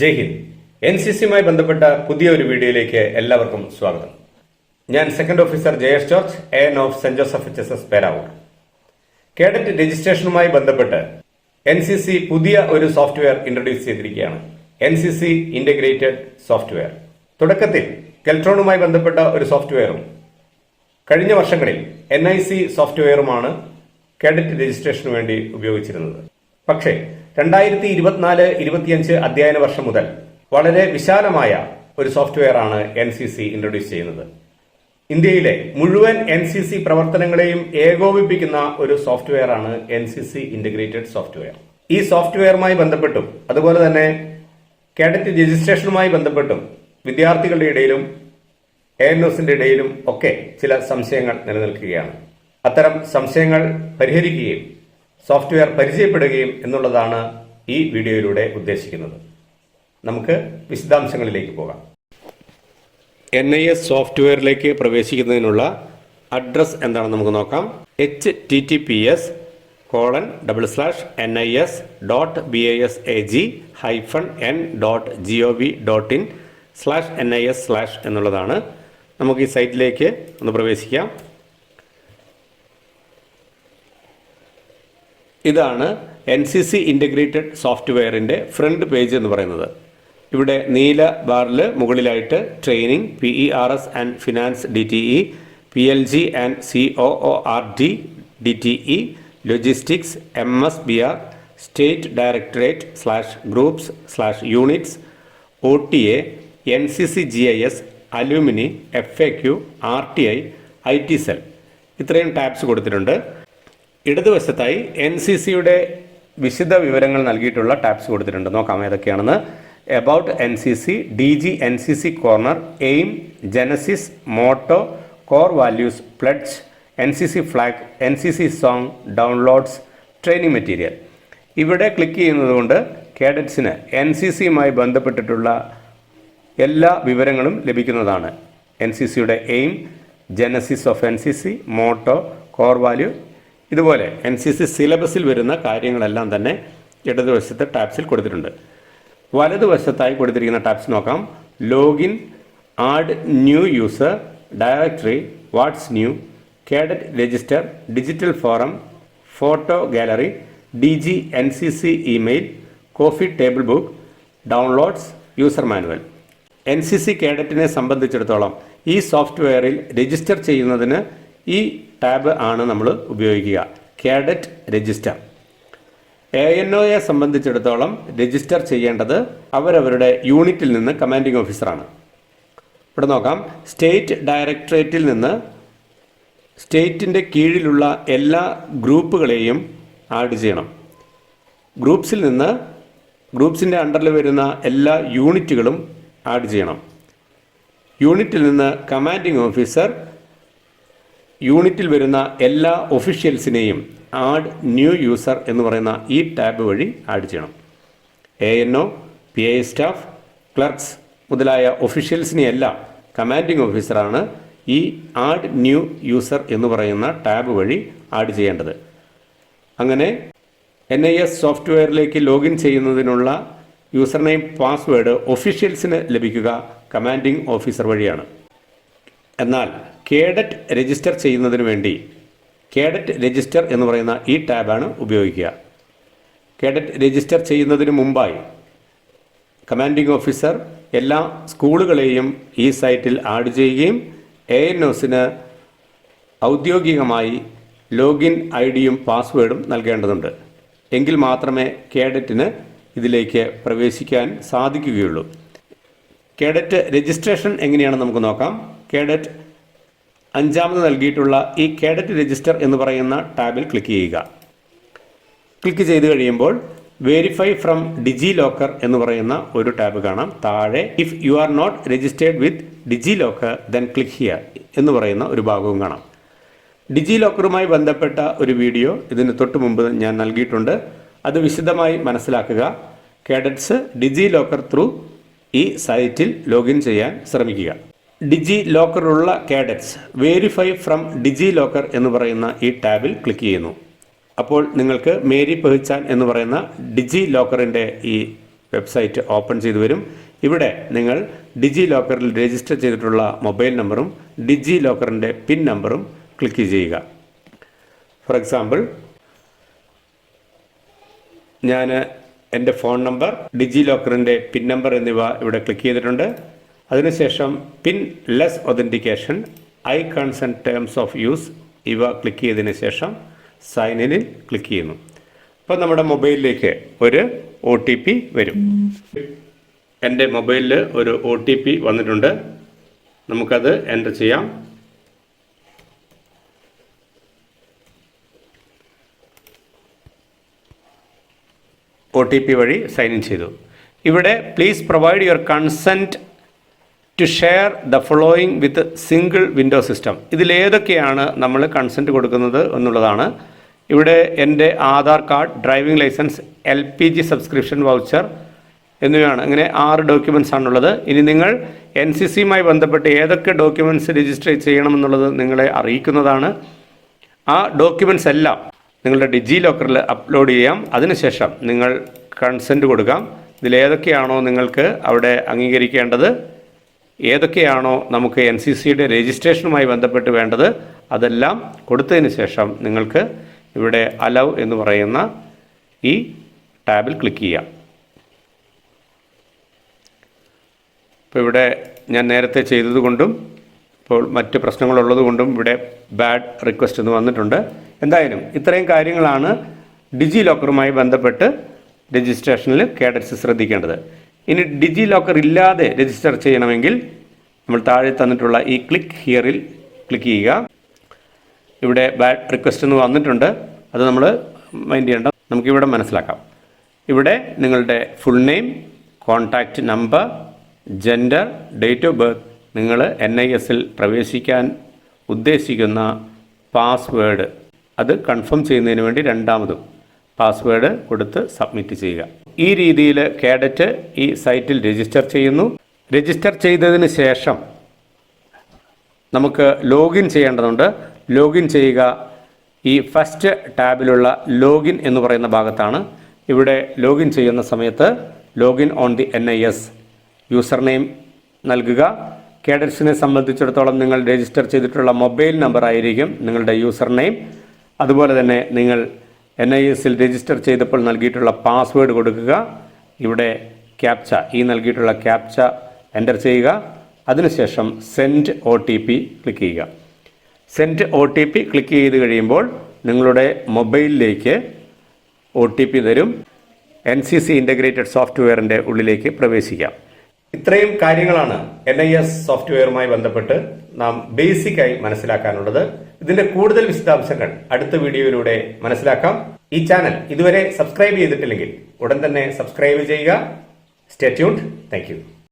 ജയ് Hind. N C സിയുമായി ബന്ധപ്പെട്ട പുതിയ ഒരു വീഡിയോയിലേക്ക് എല്ലാവർക്കും സ്വാഗതം. ഞാൻ second officer Jayesh George A N of Saint Joseph H S S Peravoor. Cadet രജിസ്ട്രേഷനുമായി ബന്ധപ്പെട്ട് എൻ സി സി പുതിയ ഒരു സോഫ്റ്റ്വെയർ ഇൻട്രൊഡ്യൂസ് ചെയ്തിരിക്കുകയാണ്. N C C integrated software. തുടക്കത്തിൽ കെൽട്രോണുമായി ബന്ധപ്പെട്ട ഒരു സോഫ്റ്റ്വെയറും കഴിഞ്ഞ വർഷങ്ങളിൽ എൻ ഐ സി സോഫ്റ്റ്വെയറുമാണ് കേഡറ്റ് രജിസ്ട്രേഷന് വേണ്ടി ഉപയോഗിച്ചിരുന്നത്. പക്ഷേ രണ്ടായിരത്തി ഇരുപത്തിനാല് ഇരുപത്തിയഞ്ച് അധ്യയന വർഷം മുതൽ വളരെ വിശാലമായ ഒരു സോഫ്റ്റ്വെയർ ആണ് എൻ സി സി ഇൻട്രൊഡ്യൂസ് ചെയ്യുന്നത്. ഇന്ത്യയിലെ മുഴുവൻ എൻ സി സി പ്രവർത്തനങ്ങളെയും ഏകോപിപ്പിക്കുന്ന ഒരു സോഫ്റ്റ്വെയർ ആണ് N C C integrated software ഈ സോഫ്റ്റ്വെയറുമായി ബന്ധപ്പെട്ടും അതുപോലെ തന്നെ കേഡറ്റ് രജിസ്ട്രേഷനുമായി ബന്ധപ്പെട്ടും വിദ്യാർത്ഥികളുടെ ഇടയിലും എൻ എസിന്റെ ഇടയിലും ഒക്കെ ചില സംശയങ്ങൾ നിലനിൽക്കുകയാണ്. അത്തരം സംശയങ്ങൾ പരിഹരിക്കുകയും സോഫ്റ്റ്വെയർ പരിചയപ്പെടുകയും എന്നുള്ളതാണ് ഈ വീഡിയോയിലൂടെ ഉദ്ദേശിക്കുന്നത്. നമുക്ക് വിശദാംശങ്ങളിലേക്ക് പോകാം. എൻ ഐ എസ് സോഫ്റ്റ്വെയറിലേക്ക് പ്രവേശിക്കുന്നതിനുള്ള അഡ്രസ് എന്താണെന്ന് നമുക്ക് നോക്കാം. H T T P S colon double slash N I S dot B I S A G hyphen N dot G O V dot in slash N I S slash എന്നുള്ളതാണ്. നമുക്ക് ഈ സൈറ്റിലേക്ക് ഒന്ന് പ്രവേശിക്കാം. ഇതാണ് എൻ സി സി ഇന്റഗ്രേറ്റഡ് സോഫ്റ്റ്വെയറിന്റെ front page എന്ന് പറയുന്നത്. ഇവിടെ നീല ബാറിൽ മുകളിലായിട്ട് training P E R S and finance D T E P L G and C O O R D D T E logistics M S B R state directorate slash groups slash units O T A N C C G I S alumni F A Q R T I I T cell ഇത്രയും tabs കൊടുത്തിട്ടുണ്ട്. ഇടതുവശത്തായി N C സിയുടെ വിശദ വിവരങ്ങൾ നൽകിയിട്ടുള്ള tabs കൊടുത്തിട്ടുണ്ട്. നോക്കാം ഏതൊക്കെയാണെന്ന്. About N C C D G N C C corner aim genesis motto core values pledge N C C flag N C C song downloads training material ഇവിടെ ക്ലിക്ക് ചെയ്യുന്നതുകൊണ്ട് കേഡറ്റ്സിന് എൻ സി സിയുമായി ബന്ധപ്പെട്ടിട്ടുള്ള എല്ലാ വിവരങ്ങളും ലഭിക്കുന്നതാണ്. എൻ സി സിയുടെ aim genesis of N C C motto core value ഇതുപോലെ എൻ സി സി സിലബസിൽ വരുന്ന കാര്യങ്ങളെല്ലാം തന്നെ ഇടതുവശത്തെ ടാബ്സിൽ കൊടുത്തിട്ടുണ്ട്. വലതുവശത്തായി കൊടുത്തിരിക്കുന്ന ടാബ്സ് നോക്കാം. Login add new user directory what's new cadet register digital forum photo gallery D G N C C email coffee table book downloads user manual N C C കേഡറ്റിനെ സംബന്ധിച്ചിടത്തോളം ഈ സോഫ്റ്റ്വെയറിൽ രജിസ്റ്റർ ചെയ്യുന്നതിന് ഈ ടാബ് ആണ് നമ്മൾ ഉപയോഗിക്കുക. Cadet register. A N ഒയെ സംബന്ധിച്ചിടത്തോളം രജിസ്റ്റർ ചെയ്യേണ്ടത് അവരവരുടെ യൂണിറ്റിൽ നിന്ന് കമാൻഡിംഗ് ഓഫീസറാണ്. ഇവിടെ നോക്കാം. സ്റ്റേറ്റ് ഡയറക്ടറേറ്റിൽ നിന്ന് സ്റ്റേറ്റിന്റെ കീഴിലുള്ള എല്ലാ ഗ്രൂപ്പുകളെയും ആഡ് ചെയ്യണം. ഗ്രൂപ്പ്സിൽ നിന്ന് ഗ്രൂപ്പ്സിന്റെ അണ്ടറിൽ വരുന്ന എല്ലാ യൂണിറ്റുകളും ആഡ് ചെയ്യണം. യൂണിറ്റിൽ നിന്ന് കമാൻഡിംഗ് ഓഫീസർ യൂണിറ്റിൽ വരുന്ന എല്ലാ ഒഫീഷ്യൽസിനെയും ആഡ് ന്യൂ യൂസർ എന്ന് പറയുന്ന ഈ ടാബ് വഴി ആഡ് ചെയ്യണം. A N O P I staff clerks മുതലായ ഒഫീഷ്യൽസിനെയെല്ലാം കമാൻഡിംഗ് ഓഫീസറാണ് ഈ ആഡ് ന്യൂ യൂസർ എന്ന് പറയുന്ന ടാബ് വഴി ആഡ് ചെയ്യേണ്ടത്. അങ്ങനെ എൻ ഐ എസ് സോഫ്റ്റ്വെയറിലേക്ക് ലോഗിൻ ചെയ്യുന്നതിനുള്ള യൂസർ നെയിം പാസ്വേഡ് ഒഫീഷ്യൽസിന് ലഭിക്കുക കമാൻഡിംഗ് ഓഫീസർ വഴിയാണ്. എന്നാൽ കേഡറ്റ് രജിസ്റ്റർ ചെയ്യുന്നതിന് വേണ്ടി കേഡറ്റ് രജിസ്റ്റർ എന്ന് പറയുന്ന ഈ ടാബാണ് ഉപയോഗിക്കുക. കേഡറ്റ് രജിസ്റ്റർ ചെയ്യുന്നതിന് മുമ്പായി കമാൻഡിംഗ് ഓഫീസർ എല്ലാ സ്കൂളുകളെയും ഈ സൈറ്റിൽ ആഡ് ചെയ്യുകയും എ എൻ ഒസിന് ഔദ്യോഗികമായി ലോഗിൻ ഐ ഡിയും പാസ്വേഡും നൽകേണ്ടതുണ്ട്. എങ്കിൽ മാത്രമേ കേഡറ്റിന് ഇതിലേക്ക് പ്രവേശിക്കാൻ സാധിക്കുകയുള്ളൂ. കേഡറ്റ് രജിസ്ട്രേഷൻ എങ്ങനെയാണെന്ന് നമുക്ക് നോക്കാം. കേഡറ്റ് അഞ്ചാമത് നൽകിയിട്ടുള്ള ഈ കേഡറ്റ് രജിസ്റ്റർ എന്ന് പറയുന്ന ടാബിൽ ക്ലിക്ക് ചെയ്യുക. ക്ലിക്ക് ചെയ്ത് കഴിയുമ്പോൾ വെരിഫൈ ഫ്രം ഡിജി ലോക്കർ എന്ന് പറയുന്ന ഒരു ടാബ് കാണാം. താഴെ if you are not registered with DigiLocker then click here എന്ന് പറയുന്ന ഒരു ഭാഗവും കാണാം. ഡിജി ലോക്കറുമായി ബന്ധപ്പെട്ട ഒരു വീഡിയോ ഇതിന് തൊട്ട് മുമ്പ് ഞാൻ നൽകിയിട്ടുണ്ട്. അത് വിശദമായി മനസ്സിലാക്കുക. കേഡറ്റ്സ് ഡിജി ലോക്കർ ത്രൂ ഈ സൈറ്റിൽ ലോഗിൻ ചെയ്യാൻ ശ്രമിക്കുക. ഡിജി ലോക്കറിലുള്ള cadets verify from digi locker എന്ന് പറയുന്ന ഈ ടാബിൽ ക്ലിക്ക് ചെയ്യുന്നു. അപ്പോൾ നിങ്ങൾക്ക് മേരി പെഹിച്ചാൻ എന്ന് പറയുന്ന ഡിജി ലോക്കറിന്റെ ഈ വെബ്സൈറ്റ് ഓപ്പൺ ചെയ്തു വരും. ഇവിടെ നിങ്ങൾ ഡിജി ലോക്കറിൽ രജിസ്റ്റർ ചെയ്തിട്ടുള്ള മൊബൈൽ നമ്പറും ഡിജി ലോക്കറിന്റെ പിൻ നമ്പറും ക്ലിക്ക് ചെയ്യുക. ഫോർ എക്സാമ്പിൾ ഞാൻ എന്റെ ഫോൺ നമ്പർ ഡിജി ലോക്കറിന്റെ പിൻ നമ്പർ എന്നിവ ഇവിടെ ക്ലിക്ക് ചെയ്തിട്ടുണ്ട്. അതിനുശേഷം pinless authentication I consent terms of use ഇവ ക്ലിക്ക് ചെയ്തതിന് ശേഷം സൈൻ ഇനിൽ ക്ലിക്ക് ചെയ്യുന്നു. അപ്പോൾ നമ്മുടെ മൊബൈലിലേക്ക് ഒരു ഒ ടി പി വരും. എന്റെ മൊബൈലിൽ ഒരു ഒ ടി പി വന്നിട്ടുണ്ട്. നമുക്കത് എന്റർ ചെയ്യാം. ഒ ടി പി വഴി സൈൻ ഇൻ ചെയ്തു. ഇവിടെ please provide your consent to share the following with single window system ഇതിലേതൊക്കെയാണ് നമ്മൾ കൺസെന്റ് കൊടുക്കുന്നത് എന്നുള്ളതാണ്. ഇവിടെ എന്റെ Aadhaar card driving licence L P G subscription voucher എന്നിവയാണ്. അങ്ങനെ ആറ് ഡോക്യുമെന്റ്സ് ആണുള്ളത്. ഇനി നിങ്ങൾ എൻ സി സിയുമായി ബന്ധപ്പെട്ട് ഏതൊക്കെ ഡോക്യുമെന്റ്സ് രജിസ്റ്റർ ചെയ്യണമെന്നുള്ളത് നിങ്ങളെ അറിയിക്കുന്നതാണ്. ആ ഡോക്യുമെന്റ്സ് എല്ലാം നിങ്ങളുടെ ഡിജി ലോക്കറിൽ അപ്ലോഡ് ചെയ്യാം. അതിനുശേഷം നിങ്ങൾ കൺസെന്റ് കൊടുക്കാം. ഇതിലേതൊക്കെയാണോ നിങ്ങൾക്ക് അവിടെ അംഗീകരിക്കേണ്ടത്? ഏതൊക്കെയാണോ നമുക്ക് എൻ സി സിയുടെ രജിസ്ട്രേഷനുമായി ബന്ധപ്പെട്ട് വേണ്ടത് അതെല്ലാം കൊടുത്തതിന് ശേഷം നിങ്ങൾക്ക് ഇവിടെ അലവ് എന്ന് പറയുന്ന ഈ ടാബിൽ ക്ലിക്ക് ചെയ്യാം. ഇപ്പോൾ ഇവിടെ ഞാൻ നേരത്തെ ചെയ്തതുകൊണ്ടും ഇപ്പോൾ മറ്റ് പ്രശ്നങ്ങളുള്ളത് കൊണ്ടും ഇവിടെ ബാഡ് റിക്വസ്റ്റ് എന്ന് വന്നിട്ടുണ്ട്. എന്തായാലും ഇത്രയും കാര്യങ്ങളാണ് ഡിജി ലോക്കറുമായി ബന്ധപ്പെട്ട് രജിസ്ട്രേഷനിൽ കേഡറ്റ്സ് ശ്രദ്ധിക്കേണ്ടത്. ഇനി ഡിജി ലോക്കർ ഇല്ലാതെ രജിസ്റ്റർ ചെയ്യണമെങ്കിൽ നമ്മൾ താഴെ തന്നിട്ടുള്ള ഈ ക്ലിക്ക് ഹിയറിൽ ക്ലിക്ക് ചെയ്യുക. ഇവിടെ ബാഡ് റിക്വസ്റ്റ് എന്ന് വന്നിട്ടുണ്ട്. അത് നമ്മൾ മൈൻഡ് ചെയ്യേണ്ട നമുക്കിവിടെ മനസ്സിലാക്കാം. ഇവിടെ നിങ്ങളുടെ full name contact number gender date of birth നിങ്ങൾ എൻ ഐ എസിൽ പ്രവേശിക്കാൻ ഉദ്ദേശിക്കുന്ന പാസ്വേഡ് അത് കൺഫേം ചെയ്യുന്നതിന് വേണ്ടി രണ്ടാമതും പാസ്വേഡ് കൊടുത്ത് സബ്മിറ്റ് ചെയ്യുക. ഈ രീതിയിൽ കേഡറ്റ് ഈ സൈറ്റിൽ രജിസ്റ്റർ ചെയ്യുന്നു. രജിസ്റ്റർ ചെയ്തതിന് ശേഷം നമുക്ക് ലോഗിൻ ചെയ്യേണ്ടതുണ്ട്. ലോഗിൻ ചെയ്യുക ഈ ഫസ്റ്റ് ടാബിലുള്ള ലോഗിൻ എന്ന് പറയുന്ന ഭാഗത്താണ്. ഇവിടെ ലോഗിൻ ചെയ്യുന്ന സമയത്ത് login on the N I S user name നൽകുക. കേഡറ്റ്സിനെ സംബന്ധിച്ചിടത്തോളം നിങ്ങൾ രജിസ്റ്റർ ചെയ്തിട്ടുള്ള മൊബൈൽ നമ്പർ ആയിരിക്കും നിങ്ങളുടെ യൂസർ നെയിം. അതുപോലെ തന്നെ നിങ്ങൾ എൻ ഐ എസിൽ രജിസ്റ്റർ ചെയ്തപ്പോൾ നൽകിയിട്ടുള്ള പാസ്വേഡ് കൊടുക്കുക. ഇവിടെ ക്യാപ്ച ഈ നൽകിയിട്ടുള്ള ക്യാപ്ച എന്റർ ചെയ്യുക. അതിനുശേഷം send O T P click ചെയ്യുക. Send O T P click ചെയ്ത് കഴിയുമ്പോൾ നിങ്ങളുടെ മൊബൈലിലേക്ക് ഒ ടി പി തരും. എൻ സി സി ഇന്റഗ്രേറ്റഡ് സോഫ്റ്റ്വെയറിന്റെ ഉള്ളിലേക്ക് പ്രവേശിക്കാം ഇത്രയും കാര്യങ്ങളാണ് എൻ ഐ എസ് സോഫ്റ്റ്വെയറുമായി ബന്ധപ്പെട്ട് നാം ബേസിക്കായി മനസ്സിലാക്കാനുള്ളത്. ഇതിന്റെ കൂടുതൽ വിശദാംശങ്ങൾ അടുത്ത വീഡിയോയിലൂടെ മനസ്സിലാക്കാം. ഈ ചാനൽ ഇതുവരെ സബ്സ്ക്രൈബ് ചെയ്തിട്ടില്ലെങ്കിൽ ഉടൻ തന്നെ സബ്സ്ക്രൈബ് ചെയ്യുക. Stay tuned. താങ്ക്